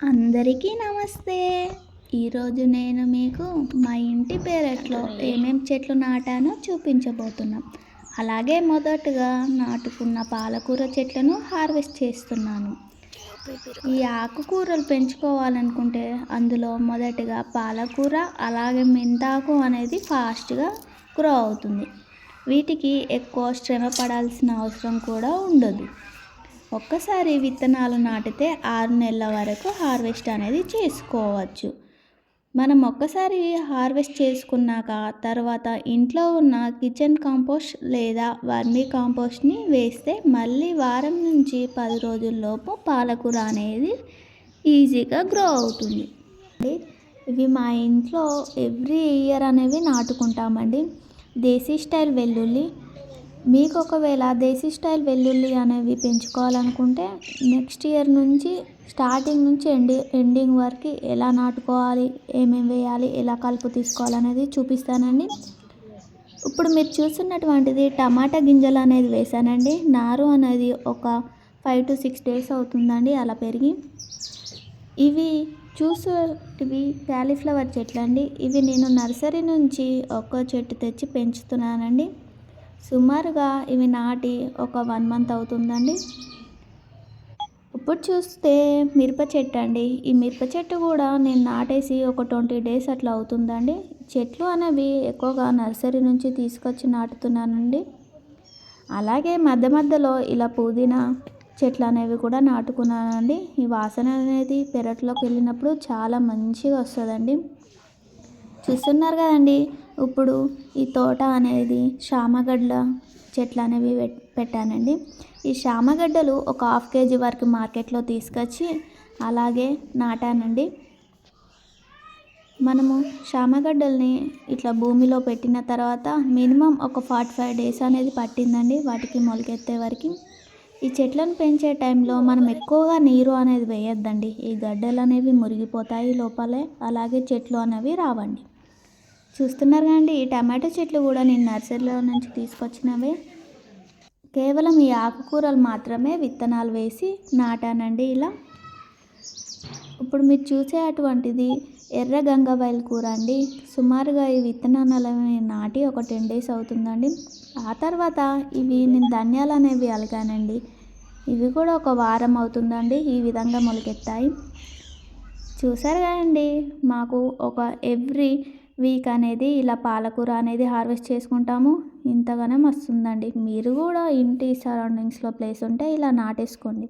అందరికీ నమస్తే. ఈరోజు నేను మీకు మా ఇంటి పెరట్లో ఏమేం చెట్లు నాటానో చూపించబోతున్నాం. అలాగే మొదటగా నాటుకున్న పాలకూర చెట్లను హార్వెస్ట్ చేస్తున్నాను. ఈ ఆకుకూరలు పెంచుకోవాలనుకుంటే అందులో మొదటిగా పాలకూర అలాగే మెంతాకు అనేది ఫాస్ట్గా గ్రో అవుతుంది. వీటికి ఎక్కువ శ్రమ పడాల్సిన అవసరం కూడా ఉండదు. ఒక్కసారి విత్తనాలు నాటితే ఆరు నెలల వరకు హార్వెస్ట్ అనేది చేసుకోవచ్చు. మనం ఒక్కసారి హార్వెస్ట్ చేసుకున్నాక తర్వాత ఇంట్లో ఉన్న కిచెన్ కాంపోస్ట్ లేదా వర్మీ కాంపోస్ట్ని వేస్తే మళ్ళీ వారం నుంచి పది రోజుల్లోపు పాలకూర అనేది ఈజీగా గ్రో అవుతుంది. ఇవి మా ఇంట్లో ఎవ్రీ ఇయర్ అనేవి నాటుకుంటామండి. దేశీ స్టైల్ వెల్లుల్లి మీకు ఒకవేళ దేశీ స్టైల్ వెల్లుల్లి అనేవి పెంచుకోవాలనుకుంటే నెక్స్ట్ ఇయర్ నుంచి స్టార్టింగ్ నుంచి ఎండి ఎండింగ్ వరకు ఎలా నాటుకోవాలి ఏమేమి వేయాలి ఎలా కలుపు తీసుకోవాలనేది చూపిస్తానండి. ఇప్పుడు మీరు చూస్తున్నటువంటిది టమాటా గింజలు అనేది వేసానండి నారు అనేది ఒక ఫైవ్ టు సిక్స్ డేస్ అవుతుందండి అలా పెరిగి. ఇవి చూసేటివి క్యాలీఫ్లవర్ చెట్లు అండి ఇవి నేను నర్సరీ నుంచి ఒక్కో చెట్టు తెచ్చి పెంచుతున్నానండి. సుమారుగా ఇవి నాటి ఒక వన్ మంత్ అవుతుందండి. ఇప్పుడు చూస్తే మిరప చెట్టు అండి. ఈ మిరప చెట్టు కూడా నేను నాటేసి ఒక ట్వంటీ డేస్ అట్లా అవుతుందండి. చెట్లు అనేవి ఎక్కువగా నర్సరీ నుంచి తీసుకొచ్చి నాటుతున్నానండి. అలాగే మధ్య మధ్యలో ఇలా పుదీనా చెట్లు అనేవి కూడా నాటుకున్నానండి. ఈ వాసన అనేది పెరట్లోకి వెళ్ళినప్పుడు చాలా మంచిగా వస్తుందండి. చూస్తున్నారు కదండి ఇప్పుడు ఈ తోట అనేది శామగడ్డ చెట్లు అనేవి పెట్టానండి. ఈ శామగడ్డలు ఒక హాఫ్ కేజీ వరకు మార్కెట్లో తీసుకొచ్చి అలాగే నాటానండి. మనము శామగడ్డల్ని ఇట్లా భూమిలో పెట్టిన తర్వాత మినిమం ఒక ఫార్టీ ఫైవ్ డేస్ అనేది పట్టిందండి వాటికి మొలకెత్తే వరకు. ఈ చెట్లను పెంచే టైంలో మనం ఎక్కువగా నీరు అనేది వేయొద్దండి. ఈ గడ్డలు అనేవి మురిగిపోతాయి లోపలే అలాగే చెట్లు అనేవి రావండి. చూస్తున్నారు కదండి ఈ టమాటో చెట్లు కూడా నేను నర్సరీలో నుంచి తీసుకొచ్చినవే. కేవలం ఈ ఆకుకూరలు మాత్రమే విత్తనాలు వేసి నాటానండి ఇలా. ఇప్పుడు మీరు చూసే అటువంటిది ఎర్ర గంగవైల్ కూర అండి. సుమారుగా ఈ విత్తనాలని నాటి ఒక టెన్ డేస్ అవుతుందండి. ఆ తర్వాత ఇవి నేను ధనియాలు అనేవి అలగానండి. ఇవి కూడా ఒక వారం అవుతుందండి ఈ విధంగా మొలకెత్తాయి. చూసారు కదండి మాకు ఒక ఎవ్రీ వీక్ అనేది ఇలా పాలకూర అనేది హార్వెస్ట్ చేసుకుంటాము. ఇంతగానే వస్తుందండి. మీరు కూడా ఇంటి సరౌండింగ్స్లో ప్లేస్ ఉంటే ఇలా నాటేసుకోండి.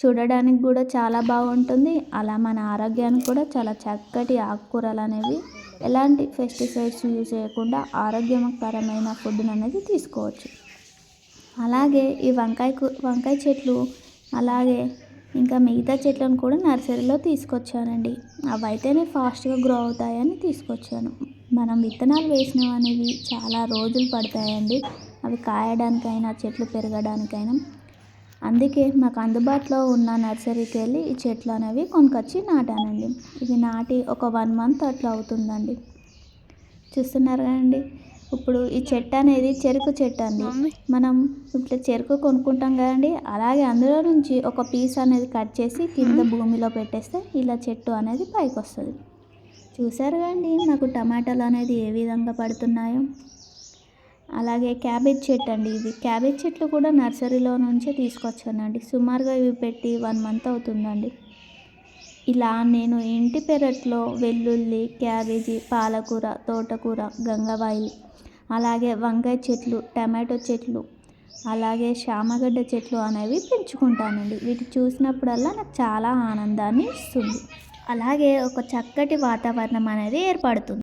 చూడడానికి కూడా చాలా బాగుంటుంది. అలా మన ఆరోగ్యానికి కూడా చాలా చక్కటి ఆకుకూరలు అనేవి ఎలాంటి పెస్టిసైడ్స్ యూజ్ చేయకుండా ఆరోగ్యకరమైన ఫుడ్ అనేది తీసుకోవచ్చు. అలాగే ఈ వంకాయ వంకాయ చెట్లు అలాగే ఇంకా మిగతా చెట్లను కూడా నర్సరీలో తీసుకొచ్చానండి. అవి అయితేనే ఫాస్ట్గా గ్రో అవుతాయని తీసుకొచ్చాను. మనం విత్తనాలు వేసినవి అనేవి చాలా రోజులు పడతాయండి. అవి కాయడానికైనా చెట్లు పెరగడానికైనా. అందుకే మాకు అందుబాటులో ఉన్న నర్సరీకి వెళ్ళి ఈ చెట్లు అనేవి కొనుకొచ్చి నాటానండి. ఇవి నాటి ఒక వన్ మంత్ అట్లా అవుతుందండి. చూస్తున్నారు కదండి ఇప్పుడు ఈ చెట్టు అనేది చెరుకు చెట్టు అండి. మనం ఇప్పుడు చెరుకు కొనుక్కుంటాం కదండి. అలాగే అందులో నుంచి ఒక పీస్ అనేది కట్ చేసి కింద భూమిలో పెట్టేస్తే ఇలా చెట్టు అనేది పైకి వస్తుంది. చూసారు కదండి నాకు టమాటాలు అనేది ఏ విధంగా పడుతున్నాయో. అలాగే క్యాబేజ్ చెట్టు అండి ఇది. క్యాబేజ్ చెట్లు కూడా నర్సరీలో నుంచే తీసుకొచ్చానండి. సుమారుగా ఇవి పెట్టి వన్ మంత్ అవుతుందండి. ఇలా నేను ఇంటి పెరట్లో వెల్లుల్లి క్యాబేజీ పాలకూర తోటకూర గంగవాయిల్ అలాగే వంకాయ చెట్లు టమాటో చెట్లు అలాగే శామగడ్డ చెట్లు అనేవి పెంచుకుంటానండి. వీటి చూసినప్పుడల్లా నాకు చాలా ఆనందాన్ని ఇస్తుంది. అలాగే ఒక చక్కటి వాతావరణం అనేది ఏర్పడుతుంది.